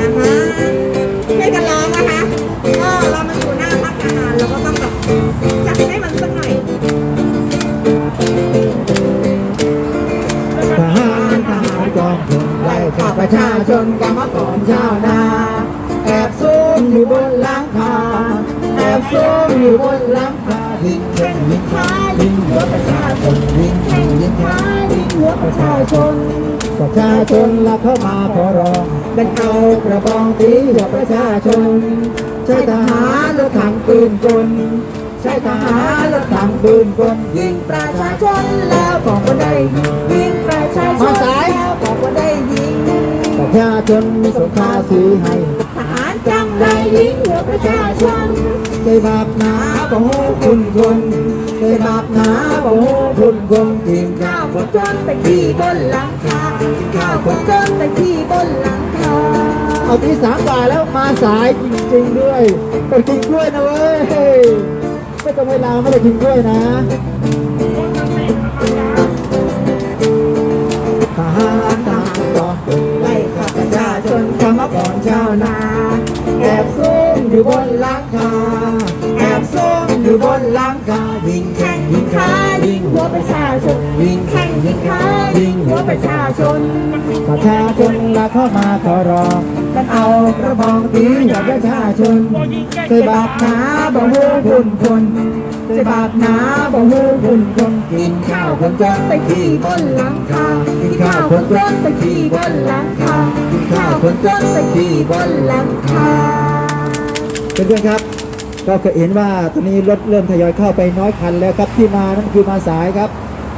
นะคะช่วยกันร้องนะคะก็เรามาอยู่หน้าพักอาหารเราก็ต้องแบบจัดให้มันสักหน่อยทหารทหารกองพลไล่ฆ่าประชาชนกรรมกรชาวนาแอบซุ่มอยู่บนหลังคาแอบซุ่มอยู่บนหลังคายิงเช่นยิงท้ายยิงหัวประชาชนยิงเช่นยิงท้ายยิงหัวประชาชน ประชาชนละเข้ามาขอร้องกันเอากระบองตีหัวประชาชน ใช่ทหารรถถังปืนกลใช่ทหารรถถังปืนกลยิงประชาชนแล้วก็ไม่ได้ยิงยิงประชาชนแล้วบอกว่าได้ยิงประชาชนมีสงคราสีให้ทหารจังไรยิงหัวประชาชนใจบาปหนาบ่ฮู้คุณคน คยบาปหนาบ่ฮู้คุณคนทีมข้าข้าวคนจนไปขี่บนหลังคาข้าวคนจนไปขี่บนหลังคาเอาที่สามกว่าแล้วมาสายจริงๆด้วยไปกินกล้วยนะเว้ยไม่ต้องเวลาไม่ได้กินกล้วยนะ ประชาชน ประชาชนละเข้ามาขอร้องกันเอากระบองตีหัวประชาชนเคยบาปหนาบ่ฮู้คุณคนเคยบาปหนาบ่ฮู้คุณคนกินข้าวคนจนไปขี่บนหลังคากินข้าวคนจนไปขี่บนหลังคากินข้าวคนจนไปขี่บนหลังคาเพื่อนๆครับก็เคยเห็นว่าตอนนี้รถเริ่มทยอยเข้าไปน้อยคันแล้วครับที่มานั่นคือมาสายครับ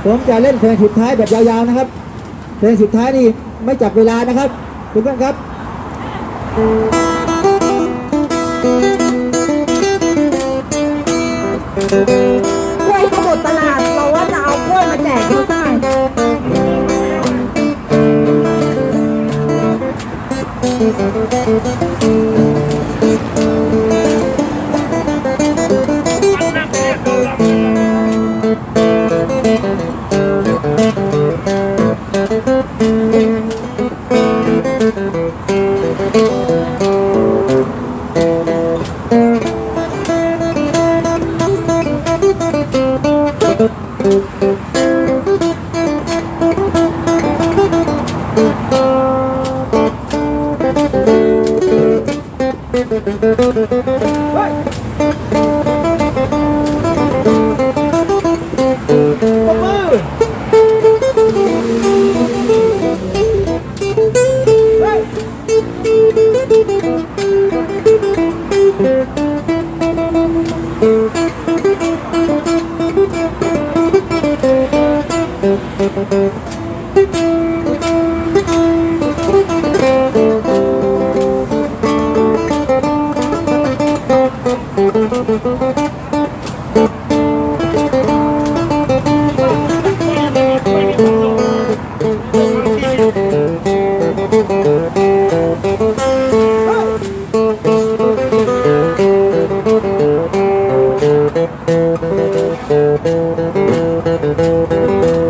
ผมจะเล่นเพลงสุดท้ายแบบยาวๆนะครับเพ ลงสุดท้ายนี่ไม่จับเวลานะครับเพื่อนๆครับกล้วยก็หมดตลาดเราว่าจะเอากล้วยมาแจกเขาสักหน่ Thank you. ว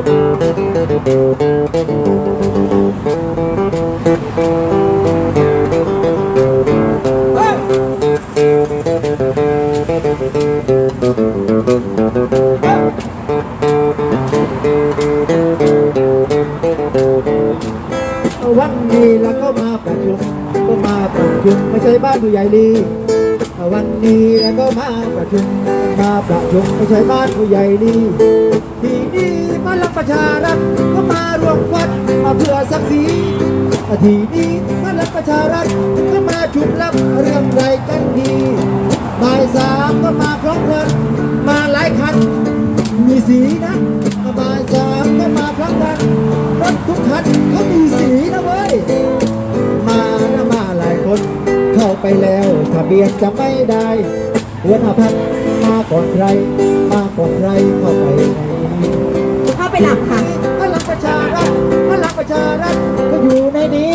ันนี้แล้วก็มาประชุมก็มาประชุมไม่ใช่บ้านผู้ใหญ่ลี วันนี้แล้วก็มาประชุมมาประชุมไม่ใช่บ้านผู้ใหญ่ลีทีนี้มาลังประชารัฐก็มารวมวัดมาเพื่อศักดิ์ศรีทีนี้มาลังประชารัฐก็มาชุมลับเรื่องไรกันดีบ่ายสามก็มาพร้อมกันมาหลายคัน มีสีนะบ่ายสามก็มาพร้อมกันรถทุกคันเขามีสีนะเว้ยมานะมาหลายคนเข้าไปแล้ว ทะเบียนจะไม่ได้หัวหน้าพักมาก่อนใคร มาก่อนใครเข้าไปในนี้เข้าไปหลับค่ะพลังประชารัฐพลังประชารัฐก็อยู่ในนี้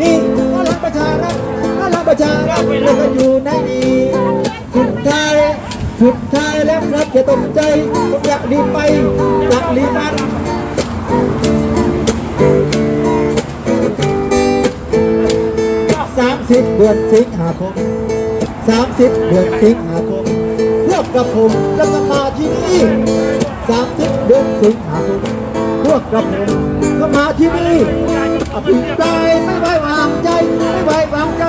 นี่พลังประชารัฐพลังประชารัฐก็อยู่ในนี้สุดท้ายสุดท้ายแล้วครับอย่าตกใจ 30เดือนสิงหาคม30เดือนสิงหาคมพวกกระผมจะก็มาที่นี่30เดือนสิงหาคมพวกกระผมก็มาที่นี่อภิปรายไม่ไว้วางใจไม่ไว้วางใจ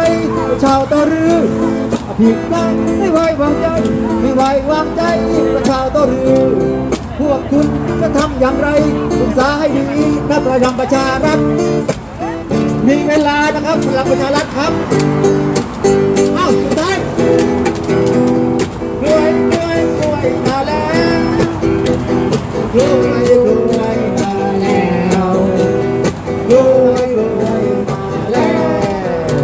ชาวตะรืออภิปรายไม่ไว้วางใจไม่ไว้วางใจประชาวตะรือพวกคุณจะทำอย่างไรศึกษาให้ดีนะพลังประชารัฐ มีเวลานะครับพลังประชารัฐครับเอ้าสุดท้ายกล้วยกล้วยกล้วยมาแล้วกล้วยกล้วยมาแล้วกล้วยกล้วยมาแล้ว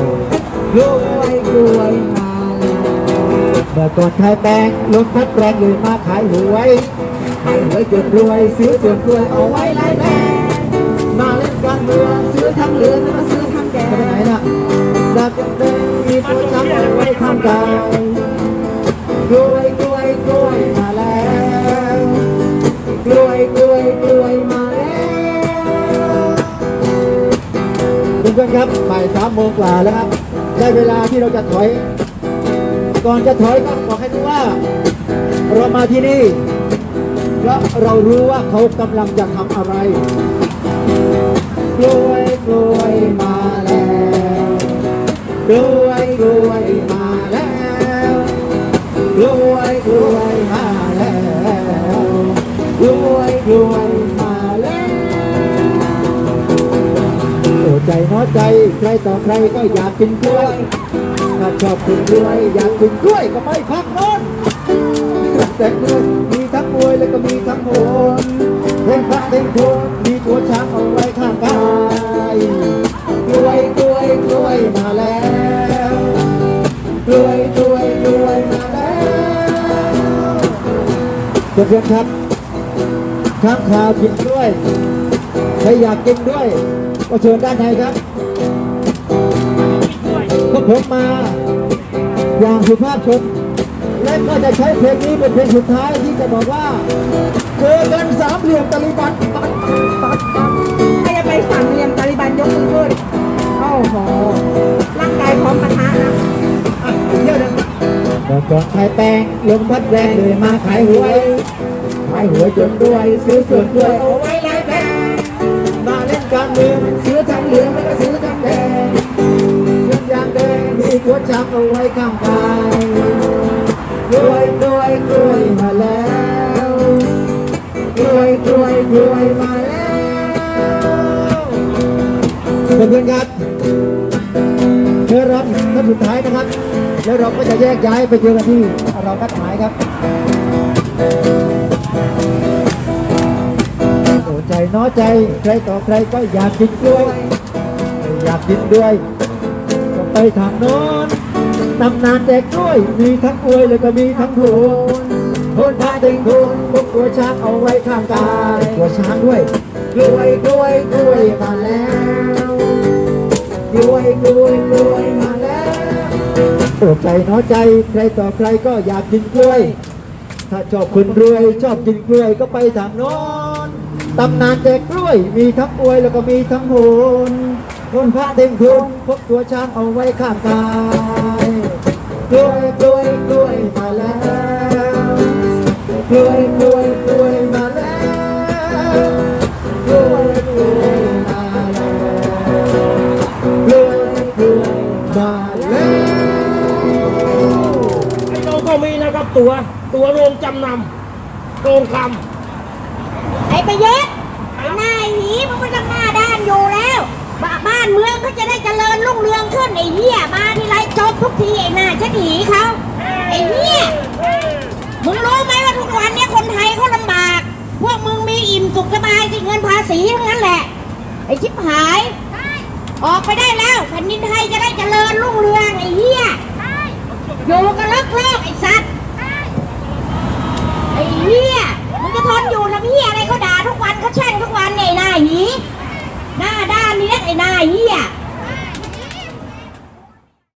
กล้วยกล้วยมาแล้วเมื่อก่อนขายแป้งลดพัดแรงเลยมาขายหวยขายหวยจนรวยซื้อจนรวยเอาไว้ไล่แรง มาเล่นการเมืองซื้อทั้งเหลืองแล้วก็ซื้อทั้งแดงไหนล่ะดาบยังแดงมีตัวช้ำเอาไว้ข้างกายกล้วยกล้วยกล้วยมาแล้วกล้วยกล้วยกล้วยมาแล้วเพื่อนๆครับบ่ายสามโมงกว่าแล้วครับได้เวลาที่เราจะถอย ก่อนจะถอยก็บอกให้รู้ว่า เรามาที่นี่เพราะเรารู้ว่าเขากำลังจะทำอะไร กล้วยกล้วยมาแล้วกล้วยกล้วยมาแล้วกล้วยกล้วยมาแล้วกล้วยกล้วยมาแล้วโอ้ใจน้อใจใครต่อใครก็อยากกินกล้วยถ้าชอบกินกล้วยอยากกินกล้วยก็ไปพักน้นแต่กล้วยมีทั้งมวยแล้วก็มีทั้งโหนเพลงพระเพลงโคนมีตัวช้างเอาไว้ กายกล้วยกล้วยกล้วยมาแล้วกล้วยกล้วยกล้วยมาแล้วเพื่อนๆครับข้างข่าวกินด้วยใครอยากกินด้วย ก็เชิญด้านในครับพวกผมมาอย่างสุภาพชนและก็จะใช้เพลงนี้เป็นเพลงสุดท้ายที่จะบอกว่าเจอกันสามเหลี่ยมตะลิบันปัดปัดปัด ไปสามเหลี่ยมตาลิบันยกมือขึ้นโอ้โหร่างกายพร้อมปะทะนะอะเที่ยวหนึงเมื่อก่อนขายแป้งลมพัดแรงเลยมาขายหวยขายหวยจนรวยซื้อส่วนรวยเอาไว้ไล่แบงมาเล่นการเมืองซื้อทั้งเหลืองแล้วก็ซื้อทั้งแดงเงินยางแดงมีหัวช้างเอาไว้ข้างกายกล้วยกล้วยกล้วยมาแล้วกล้วยกล้วยกล้วยมา เพื่อนๆครับเชิญรับท่านสุดท้ายนะครับ แล้วเราก็จะแยกย้ายไปเจอกันที่เรานัดหมายครับโอ้ใจน้อใจใครต่อใครก็อยากกินกล้วย อยากกินด้วยก็ไปทางโน้นตำนานแจกกล้วยมีทั้งกล้วยแล้วก็มีทั้งโทนโทนพาเด้งโทนพวกตัวช้างเอาไว้ข้างกายตัวช้างด้วยกล้วยกล้วยกล้วยมาแล้ว กล้วยกล้วยกล้วยมาแล้วโอ้ใจน้อใจใครต่อใครก็อยากกินกล้วย ถ้าชอบคนรวยชอบกินกล้วยก็ไปทางโน้นตำนานแจกกล้วยมีทั้งอวยแล้วก็มีทั้งโหนคนพระเต็มทุนพกตัวช้างเอาไว้ข้างกายกล้วยกล้วยกล้วยมาแล้วกล้วยกล้วยกล้วย ตัว ตัวโรงจำนำโรงคไอ้ประยุทธ์ไอ้หน้าหีมันก็ต้องหน้าด้านอยู่แล้วบ้าบ้านเมืองก็จะได้เจริญรุ่งเรืองขึ้นไอ้เหี้ยมาทีไรจบทุกทีไอ้หน้าชักหีเขาไอ้เหี้ยมึงรู้ไหมว่าทุกวันเนี้คนไทยเขาลำบาก พวกมึงมีอิ่มสุขสบายที่เงินภาษีทั้งนั้นแหละ ไอ้ชิบหาย ออกไปได้แล้วแผ่นดินไทยจะได้เจริญรุ่งเรืองไอ้เหี้ยอยู่กันเล ทนอยู่ทำเพี่อะไรเขาด่าทุกวันเขาแช่งทุกวันเนี่ยไอ้หน้าหีหน้าด้านนี่แหละไอ้หน้าหีอะ